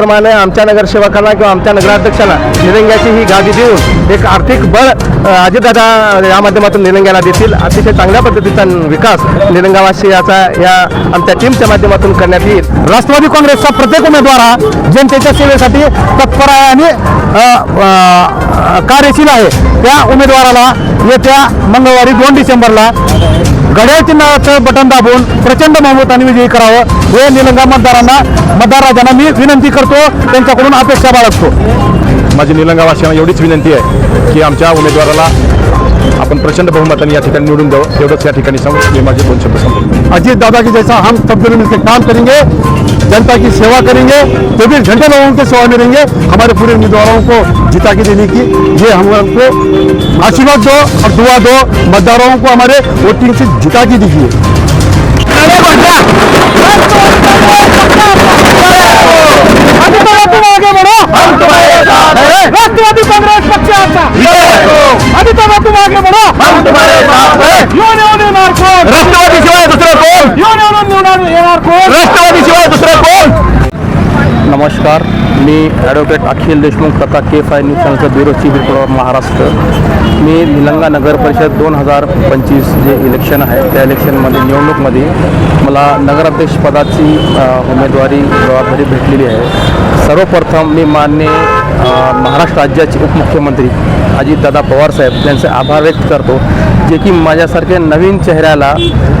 त्याचप्रमाणे आमच्या नगरसेवकांना किंवा आमच्या नगराध्यक्षांना निलंग्याची ही गादी देऊन एक आर्थिक बळ अजितदादा या माध्यमातून निलंग्याला देतील. अतिशय चांगल्या पद्धतीचा विकास निलंगावासियाचा या आमच्या टीमच्या माध्यमातून करण्यात येईल. राष्ट्रवादी काँग्रेसचा प्रत्येक उमेदवार हा जनतेच्या सेवेसाठी तत्पर आहे आणि कार्यशील आहे. त्या उमेदवाराला येत्या मंगळवारी दोन डिसेंबरला घड्याळ चिन्हाचं बटन दाबून प्रचंड बहुमताने विजयी करावं हे निलंगा मतदारांना मतदार राजांना मी विनंती करतो. त्यांच्याकडून अपेक्षा बाळगतो. माझी निलंगावासियांना एवढीच विनंती आहे की आमच्या उमेदवाराला आपण प्रचंड बहुमताने या ठिकाणी निवडून द्यावं एवढंच या ठिकाणी सांगून माझे दोन शब्द संपवतो अजीत दादा की जैसा हम सब दोनों मिलकर काम करेंगे जनता की सेवा करेंगे चौबीस घंटे लोगों की सेवा में रहेंगे हमारे पूरे उम्मीदवारों को जिता के देने की ये हम हमको आशीर्वाद दो और दुआ दो मतदाताओं को हमारे वोटिंग से जिता के दीजिए। आगे बढ़ो राष्ट्रवादी कांग्रेस पक्ष आता अभी तो तुम आगे बढ़ो यो निवडून येणार कोण राष्ट्रवादी शिवाय दुसरं कोण? यो निवडून निवडून येणार कोण? राष्ट्रवादी शिवाय दुसरं कोण? नमस्कार. मी ॲडव्होकेट अखिल देशमुख तथा के फाय न्यूज चॅनलचा ब्युरो चीफ रिपोर्टर महाराष्ट्र. मी निलंगा नगर परिषद दोन हजार पंचवीस जे इलेक्शन आहे त्या इलेक्शनमध्ये निवडणूकमध्ये मला नगराध्यक्ष पदाची उमेदवारी जबाबदारी भेटलेली आहे. सर्वप्रथम मी मान्य महाराष्ट्र राज्याचे उपमुख्यमंत्री अजितदादा पवारसाहेब यांचे आभार व्यक्त करतो जे की माझ्यासारख्या नवीन चेहऱ्याला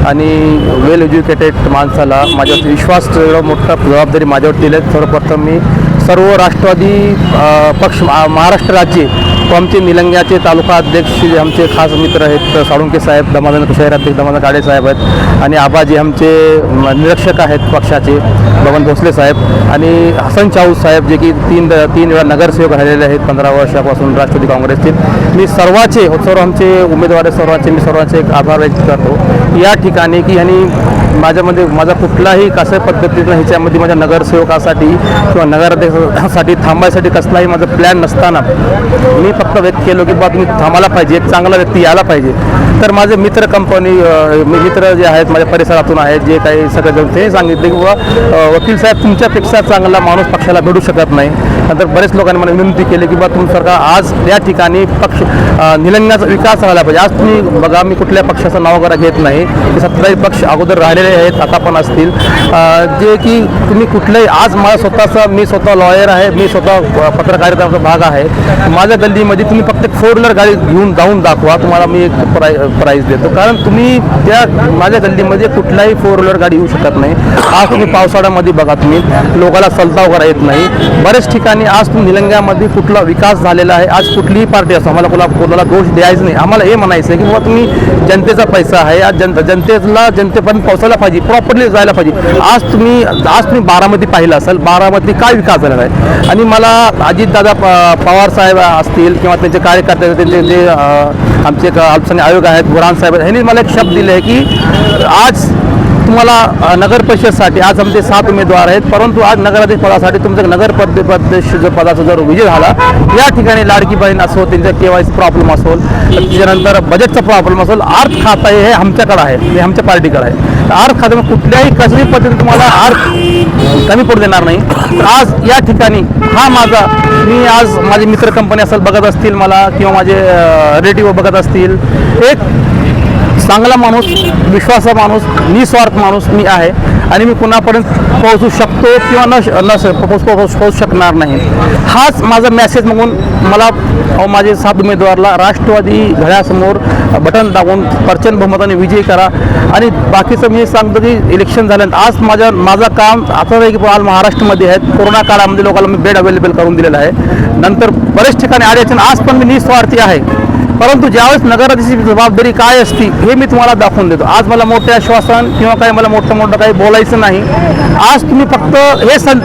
आणि वेल एज्युकेटेड माणसाला माझ्यावर विश्वास मोठा जबाबदारी माझ्यावर दिली आहे. सर्वप्रथम मी सर्व राष्ट्रवादी पक्ष महाराष्ट्र राज्य व आमचे निलंग्याचे तालुका अध्यक्ष जे आमचे खास मित्र आहेत साळुंके साहेब दमानंद शहर अध्यक्ष दमानंद काळे साहेब आहेत आणि आबाजी आमचे निरीक्षक आहेत पक्षाचे बबन भोसले साहेब आणि हसन चाऊ साहेब जे की तीन तीन वेळा नगरसेवक राहिलेले आहेत पंधरा वर्षापासून राष्ट्रवादी काँग्रेसचे. मी सर्वाचे सर्व आमचे उमेदवार सर्वांचे मी सर्वांचे एक आभार व्यक्त करतो. या ठिकाणी की यांनी माझ्यामध्ये माझा कुठलाही कशा पद्धतीनं ह्याच्यामध्ये माझ्या नगरसेवकासाठी किंवा नगराध्यक्षासाठी थांबायसाठी कसलाही माझा प्लॅन नसताना मी फक्त व्यक्त केलो की बा तुम्ही थांबायला पाहिजे एक चांगला व्यक्ती यायला पाहिजे. तर माझे मित्र कंपनी मी मित्र जे आहेत माझ्या परिसरातून आहेत जे काही सगळेजण ते सांगितले की बाबा वकील साहेब तुमच्यापेक्षा चांगला माणूस पक्षाला भेटू शकत नाही. नंतर बरेच लोकांनी मला विनंती केली की बा सरकार आज या ठिकाणी पक्ष अ, निलंग्याचा विकास झाला पाहिजे. आज तुम्ही बघा मी कुठल्या पक्षाचं नाव वगैरे घेत नाही ते सत्तावीस पक्ष अगोदर राहिले राहिलेले आहेत आता पण असतील. जे की तुम्ही कुठलंही आज मला स्वतःचा मी स्वतः लॉयर आहे मी स्वतः पत्रकारिताचा भाग आहे. माझ्या गल्लीमध्ये तुम्ही फक्त एक फोर व्हीलर गाडी घेऊन जाऊन दाखवा तुम्हाला मी एक प्राइ प्राईज देतो. कारण तुम्ही त्या माझ्या गल्लीमध्ये कुठलाही फोर व्हीलर गाडी येऊ शकत नाही. आज तुम्ही पावसाळ्यामध्ये बघा तुम्ही लोकाला सलताव वगैरे येत नाही. बरेच ठिकाणी आज तुम्ही निलंग्यामध्ये कुठला विकास झालेला आहे आज कुठलीही पार्टी असो आम्हाला कोणा कोणाला दोष द्यायचं नाही. आम्हाला हे म्हणायचं आहे की बाबा तुम्ही जनतेचा पैसा आहे आज जनता जनतेला जनतेपर्यंत पोहोचायला पाहिजे प्रॉपरली जायला पाहिजे. आज तुम्ही आज तुम्ही बारामती पाहिलं असाल बारामती काय विकास झालेला आहे? आणि मला अजितदादा प- पवार साहेब असतील किंवा त्यांचे कार्यकर्ते त्यांचे जे आमचे अल्पसंख्य आयोग आहेत बुरान साहेब आहेत, ह्यांनी मला एक शब्द दिले आहे की आज तुम्हाला नगर परिषदसाठी आज आमचे सात उमेदवार आहेत परंतु आज नगराध्यक्ष पदासाठी तुमचं नगर पद जो पदाचा जर विजय झाला या ठिकाणी लाडकी बहीण असो त्यांचा के वाय प्रॉब्लेम असो त्याच्यानंतर बजेटचा प्रॉब्लेम असो अर्थ खाता हे आमच्याकडे आहे हे आमच्या पार्टीकडे आहे. तर अर्थ खात्यामध्ये कुठल्याही कसली पद्धतीने तुम्हाला अर्थ कमी पडू देणार नाही. तर आज या ठिकाणी हा माझा मी आज माझे मित्र कंपनी असेल बघत असतील मला किंवा माझे रिलेटिव्ह बघत असतील एक चांगला माणूस विश्वासा माणूस निस्वार्थ माणूस मी आहे. आणि मी कुणापर्यंत पोहोचू शकतो किंवा न श- न पोहोचू शकणार नाही. हाच माझा मेसेज म्हणून मला माझे सात उमेदवारला राष्ट्रवादी घड्यासमोर बटन दाबून प्रचंड बहुमताने विजयी करा. आणि बाकीचं मी सांगतो की इलेक्शन झाल्यानंतर आज माझ्या माझं काम आता आहे की आज महाराष्ट्रामध्ये आहेत. कोरोना काळामध्ये लोकांना मी बेड अवेलेबल करून दिलेलं आहे. नंतर बरेच ठिकाणी अडचण आज पण मी निस्वार्थी आहे. परंतु ज्यावेळेस नगराध्यक्षाची जबाबदारी काय असती हे मी तुम्हाला दाखवून देतो. आज मला मोठे आश्वासन किंवा काही मला मोठं मोठं काही बोलायचं नाही. आज तुम्ही फक्त हे सं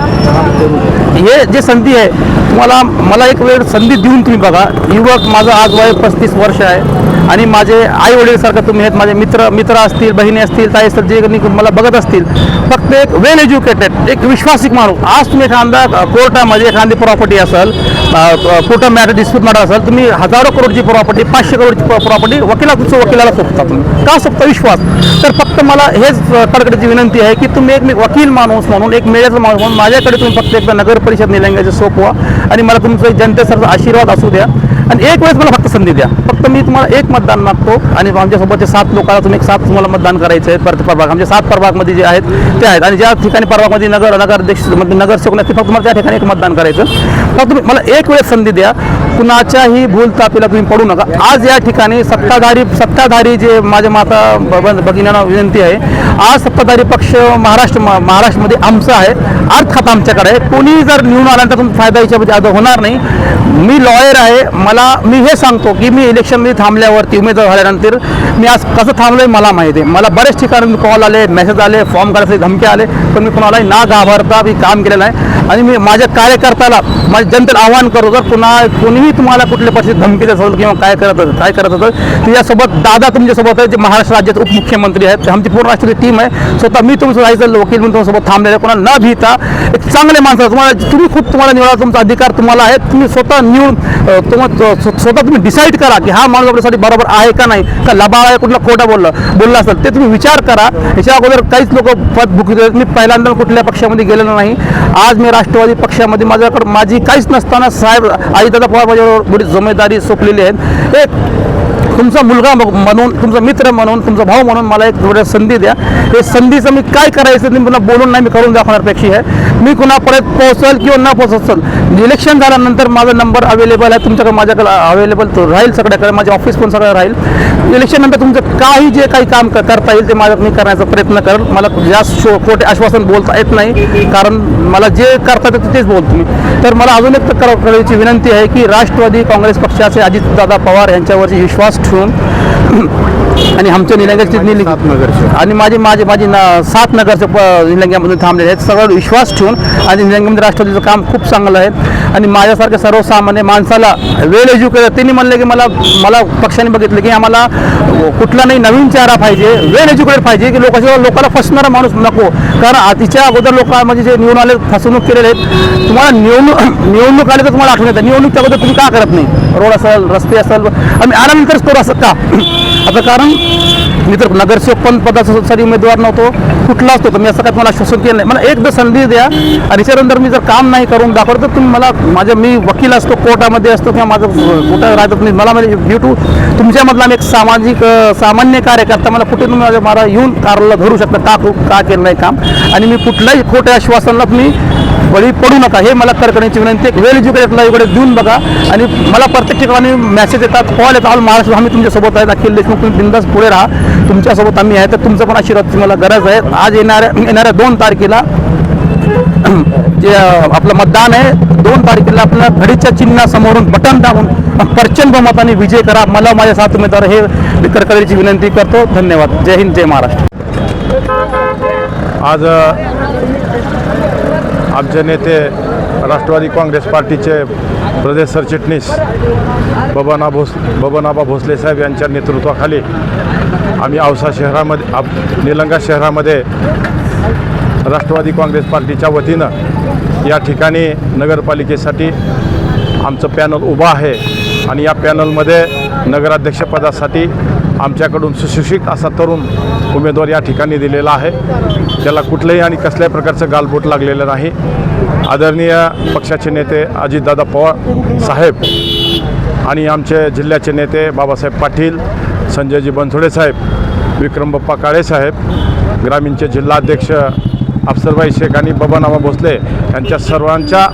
हे जे संधी आहे तुम्हाला मला एक वेळ संधी देऊन तुम्ही बघा. युवक माझं आज वय पस्तीस वर्ष आहे आणि माझे आई वडीलसारखं तुम्ही आहेत माझे मित्र मित्र असतील बहिणी असतील ताई असतील जे मला बघत असतील. फक्त एक वेल एज्युकेटेड एक विश्वासिक माणूस. आज तुम्ही एखादा कोर्टामध्ये एखादी प्रॉपर्टी असेल कुठं मॅटर डिस्प्यूट मॅटर असेल तुम्ही हजारो करोडची प्रॉपर्टी पाचशे करोडची प्रॉपर्टी वकिला वकिलाला सोपता तुम्ही का सोपता विश्वास? तर फक्त मला हेच कडकडीची विनंती आहे की तुम्ही एक मी वकील माणूस म्हणून एक मेळ्याचा माणूस म्हणून माझ्याकडे तुम्ही फक्त एकदा नगर परिषद निलंग्याचे सोपवा आणि मला तुमचं जनतेसारखा आशीर्वाद असू द्या. आणि एक वेळेस मला फक्त संधी द्या. फक्त मी तुम्हाला एक मतदान मागतो आणि आमच्यासोबतचे सात लोकांना तुम्ही एक सात तुम्हाला मतदान करायचं आहे. प्रत्येक प्रभाग आमच्या सात प्रभागमध्ये जे आहेत ते आहेत. आणि ज्या ठिकाणी प्रभागमध्ये नगर नगराध्यक्ष म्हणजे नगरसेवक नाही ते फक्त मला त्या ठिकाणी एक मतदान करायचं. फक्त तुम्ही मला एक वेळेस संधी द्या. कुणाच्याही भूल तापीला तुम्ही पडू नका. आज या ठिकाणी सत्ताधारी सत्ताधारी जे माझ्या माता ब- भगिनींना विनंती आहे आज सत्ताधारी पक्ष महाराष्ट्र म- महाराष्ट्रामध्ये आमचा आहे. अर्थ आमच्याकडे. आहे कोणी जर निवडून आल्यानंतर तुमचा फायदा याच्यामध्ये आज होणार नाही. मी लॉयर आहे. मला मी हे सांगतो की मी इलेक्शनमध्ये थांबल्यावरती उमेदवार झाल्यानंतर मी आज कसं थांबलोय मला माहिती आहे. मला बरेच ठिकाणी कॉल आले मेसेज आले फॉर्म करायचे धमके आले पण मी कोणालाही ना घाबरता मी काम केलेलं आहे. आणि मी माझ्या कार्यकर्त्याला माझ्या जनतेला आव्हान करतो जर पुन्हा कोणीही तुम्हाला कुठल्या पक्षाची धमकी देत असेल किंवा काय करत असेल काय करत असेल त्याच्यासोबत दादा तुमच्यासोबत आहे जे महाराष्ट्र राज्याचे उपमुख्यमंत्री आहेत. आमची पूर्ण राष्ट्रीय टीम आहे. स्वतः मी तुमचं राहायचं वकील म्हणून तुमच्यासोबत थांबलेलं आहे. कोणाला न भीता एक चांगले माणसं तुम्हाला तुम्ही खूप तुम्हाला निवडा तुमचा अधिकार तुम्हाला आहे. तुम्ही स्वतः निवडून तुम्हा स्वतः तुम्ही डिसाईड करा की हा माणूस आपल्यासाठी बरोबर आहे का नाही. का लबाळ आहे कुठला खोटा बोललं बोलला असेल ते तुम्ही विचार करा. याच्या अगोदर काहीच लोक पद भुकी मी पहिल्यांदा कुठल्या पक्षामध्ये गेलेलो नाही. आज मी राष्ट्रवादी पक्षामध्ये माझ्याकडे माझी काहीच नसताना साहेब आईदादा पवार माझ्यावर थोडी जिम्मेदारी सोपलेली आहे एक तुमचा मुलगा म्हणून तुमचा मित्र म्हणून तुमचा भाऊ म्हणून मला एक थोड्या संधी द्या. हे संधीचं मी काय करायचं ते पुन्हा बोलून नाही मी करून दाखवणार पेक्षी आहे मी कुणा परत पोहोचल किंवा न पोहोचल इलेक्शन झाल्यानंतर माझा नंबर अवेलेबल आहे. तुमच्याकडे माझ्याकडे अवेलेबल तो राहील सगळ्याकडे माझे ऑफिस पण सगळं राहील. इलेक्शन नंतर तुमचं काही जे काही काम करता येईल ते माझ्या मी करण्याचा प्रयत्न करेल. मला जास्त शो खोटे आश्वासन बोलता येत नाही कारण मला जे करता येतं तेच बोलतो मी. तर मला अजून एक कर- करायची विनंती आहे की राष्ट्रवादी काँग्रेस पक्षाचे अजितदादा पवार यांच्यावरची विश्वास ठेवून आणि आमच्या निलंग्याचे निल आणि माझे माझे माझी ना सात नगरचे प निलंग्यामधून थांबलेले आहेत. सगळं विश्वास ठेवून आणि निलंग्यामध्ये राष्ट्रवादीचं काम खूप चांगलं आहे. आणि माझ्यासारख्या सर्वसामान्य माणसाला वेल एज्युकेटेड त्यांनी म्हणलं की मला मला पक्षाने बघितलं की आम्हाला कुठला नाही नवीन चेहरा पाहिजे वेल एज्युकेटेड पाहिजे की लोकांच्या लोकांना फसणारा माणूस नको. कारण आधीच्या तिच्या अगोदर लोक म्हणजे जे निवडून आले फसवणूक केलेले आहेत तुम्हाला निवडणूक निवडणूक आले तर तुम्हाला आठवण येतं. निवडणूकच्या अगोदर तुम्ही का करत नाही? रोड असेल रस्ते असेल आम्ही आल्यानंतरच करू असं का? आता कारण मी तर नगरसेवक पण पदासाठी उमेदवार नव्हतो कुठलाच नव्हतो मी असं काय मला आश्वासन केलं नाही. मला एकदा संधी द्या आणि त्याच्यानंतर मी जर काम नाही करून दाखवलं तर तुम्ही मला माझ्या मी वकील असतो कोर्टामध्ये असतो किंवा माझं कुठं राहतात तुम्ही मला म्हणजे ड्यू टू तुमच्यामधला मी एक सामाजिक सामान्य कार्यकर्ता मला कुठे तुम्ही माझ्या मला येऊन कारला धरू शकता का का केलं नाही काम. आणि मी कुठल्याही खोट्या आश्वासनाला तुम्ही बळी पडू नका. हे मला करण्याची विनंती वेल एज्युकेटेडला इकडे देऊन बघा. आणि मला प्रत्येक ठिकाणी मेसेज येतात. कॉल येतात. महाराष्ट्र आम्ही तुमच्यासोबत आहेत. अखिल देशमुख तुम्ही बिंदास पुढे राहा. तुमच्यासोबत आम्ही आहे. तर तुमचा पण आशीर्वाद तुम्हाला गरज आहे. आज येणाऱ्या येणाऱ्या दोन तारखेला जे आपलं मतदान आहे दोन तारखेला आपल्या घडीच्या चिन्हासमोरून बटन दाबून प्रचंड मताने विजय करा. मला माझ्या साथ उमेदवार हे करकरीची विनंती करतो. धन्यवाद. जय हिंद जय महाराष्ट्र. आज आमचे नेते राष्ट्रवादी काँग्रेस पार्टीचे प्रदेश सरचिटणीस बबना भोस बबनाबा भोसले साहेब यांच्या नेतृत्वाखाली आम्ही औसा शहरामध्ये आप निलंगा शहरामध्ये राष्ट्रवादी काँग्रेस पार्टीच्या वतीनं या ठिकाणी नगरपालिकेसाठी आमचं पॅनल उभं आहे आणि या पॅनलमध्ये नगराध्यक्षपदासाठी आमच्याकडून सुशिक्षित असा तरुण उमेदवार या ठिकाणी दिलेला आहे. त्याला कुठलंही आणि कसल्याही प्रकारचं गालबोट लागलेलं नाही. आदरणीय पक्षाचे नेते अजितदादा पवार साहेब आणि आमचे जिल्ह्याचे नेते बाबासाहेब पाटील संजयजी बनसोडे साहेब विक्रम काळेसाहेब काळे साहेब ग्रामीणचे जिल्हाध्यक्ष अफसरबाई शेख आणि बबनआबा भोसले यांच्या सर्वांच्या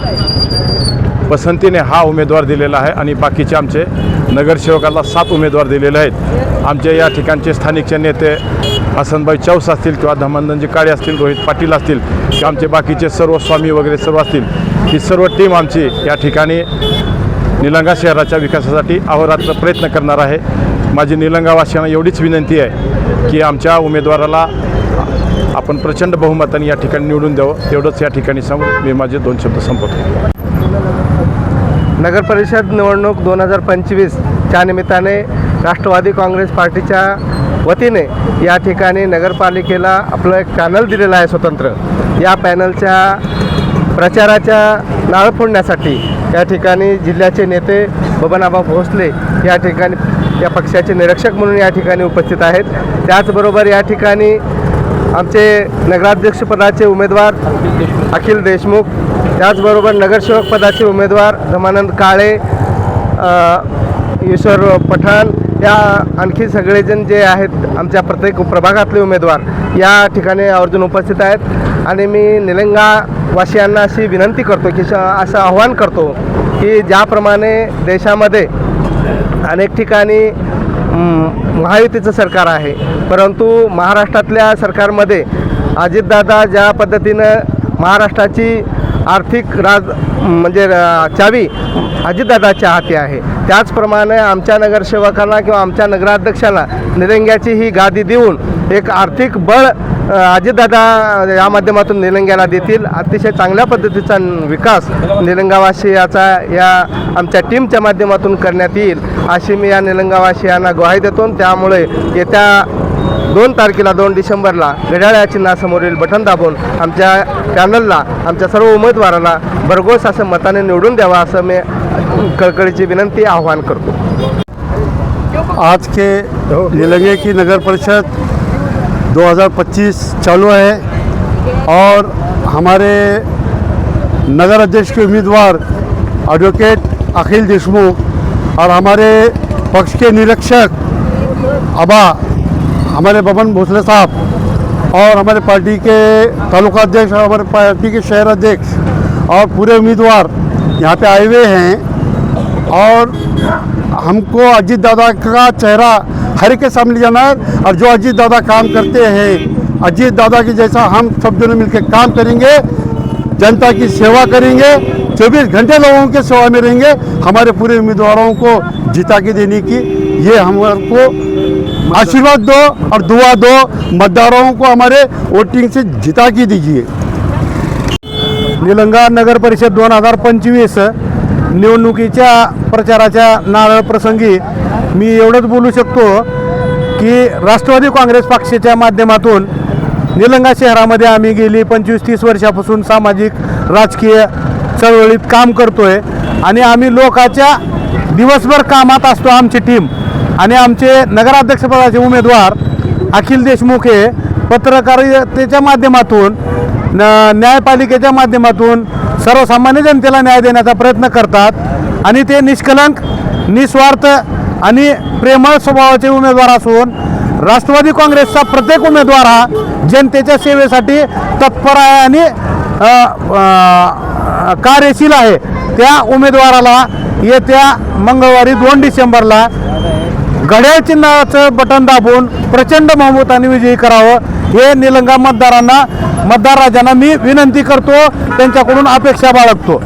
पसंतीने हा उमेदवार दिलेला आहे आणि बाकीचे आमचे नगरसेवकाला सात उमेदवार दिलेले आहेत. आमचे या ठिकाणचे स्थानिकचे नेते हसनबाई चौस असतील किंवा धमनंदनजी काळे असतील रोहित पाटील असतील किंवा आमचे बाकीचे सर्व स्वामी वगैरे सर्व असतील ही सर्व टीम आमची या ठिकाणी निलंगा शहराच्या विकासासाठी अहोरात्र प्रयत्न करणार आहे. माझी निलंगावासियांना एवढीच विनंती आहे की आमच्या उमेदवाराला आपण प्रचंड बहुमताने या ठिकाणी निवडून द्यावं. एवढंच या ठिकाणी सांगून मी माझे दोन शब्द संपवतो. नगरपरिषद निवडणूक दोन हजार पंचवीसच्या निमित्ताने राष्ट्रवादी काँग्रेस पार्टीच्या वतीने या ठिकाणी नगरपालिकेला आपलं एक पॅनल दिलेलं आहे स्वतंत्र. या पॅनलच्या प्रचाराच्या नाळ फोडण्यासाठी या ठिकाणी जिल्ह्याचे नेते बबनाबा भोसले या ठिकाणी या पक्षाचे निरीक्षक म्हणून या ठिकाणी उपस्थित आहेत. त्याचबरोबर या ठिकाणी आमचे नगराध्यक्षपदाचे उमेदवार अखिल देशमुख त्याचबरोबर नगरसेवक पदाचे उमेदवार धमानंद काळे ईश्वर पठाण या आणखी सगळेजण जे आहेत आमच्या प्रत्येक प्रभागातले उमेदवार या ठिकाणी आवर्जून उपस्थित आहेत. आणि मी निलंगा वासियांना अशी विनंती करतो की असं आव्हान करतो की ज्याप्रमाणे देशामध्ये अनेक ठिकाणी महायुतीचं सरकार आहे परंतु महाराष्ट्रातल्या सरकारमध्ये अजितदादा ज्या पद्धतीनं महाराष्ट्राची आर्थिक राज म्हणजे चावी अजितदादाच्या हाती आहे. त्याचप्रमाणे आमच्या नगरसेवकांना किंवा आमच्या नगराध्यक्षांना निलंग्याची ही गादी देऊन एक आर्थिक बळ अजितदादा या माध्यमातून निलंग्याला देतील. अतिशय चांगल्या पद्धतीचा विकास निलंगावासियाचा या आमच्या टीमच्या माध्यमातून करण्यात येईल अशी मी या निलंगावासियांना ग्वाही देतो. आणि त्यामुळे येत्या दोन तारखेला दोन डिसेंबरला घड्याळ्या चिन्हासमोरील बटन दाबून आमच्या पॅनलला आमच्या सर्व उमेदवारांना भरघोस असं मताने निवडून द्यावा असं मी कळकळीची विनंती आवाहन करतो. आज के निलंगे की नगर परिषद 2025 चालू है और हमारे नगर अध्यक्ष के उम्मीदवार एडवोकेट अखिल देशमुख और हमारे पक्ष के निरीक्षक अबा हमारे बबन भोसले साहब और हमारे पार्टी के तालुका अध्यक्ष और हमारे पार्टी के शहर अध्यक्ष और पूरे उम्मीदवार यहाँ पे आए हुए हैं और हमको अजीत दादा का चेहरा हर के सामने जाना है और जो अजीत दादा काम करते हैं, अजीत दादा की जैसा हम सब जनों मिलकर काम करेंगे, जनता की सेवा करेंगे 24 घंटे लोगों के सेवा में रहेंगे, हमारे पूरे उम्मीदवारों को जिता के देने की, ये हमको आशीर्वाद दो और दुआ दो। मतदारों को हमारे वोटिंग से जिता के दीजिए। निलंगा नगर परिषद दोन हजार पंचवीस निवडणुकीच्या प्रचाराच्या नारळ प्रसंगी मी एवढंच बोलू शकतो की राष्ट्रवादी काँग्रेस पक्षाच्या माध्यमातून निलंगा शहरामध्ये आम्ही गेली पंचवीस तीस वर्षापासून सामाजिक राजकीय चळवळीत काम करतोय आणि आम्ही लोकाच्या दिवसभर कामात असतो आमची टीम आणि आमचे नगराध्यक्षपदाचे उमेदवार अखिल देशमुख हे पत्रकारितेच्या माध्यमातून न न्यायपालिकेच्या माध्यमातून सर्वसामान्य जनतेला न्याय देण्याचा प्रयत्न करतात. आणि ते निष्कलंक निस्वार्थ आणि प्रेमळ स्वभावाचे उमेदवार असून राष्ट्रवादी काँग्रेसचा प्रत्येक उमेदवार हा जनतेच्या सेवेसाठी तत्पर आहे आणि कार्यशील आहे. त्या उमेदवाराला येत्या मंगळवारी दोन डिसेंबरला घड्याळ चिन्हाचं बटन दाबून प्रचंड बहुमताने विजयी करावं हे निलंगा मतदारांना मतदार राजांना मी विनंती करतो. त्यांच्याकडून अपेक्षा बाळगतो.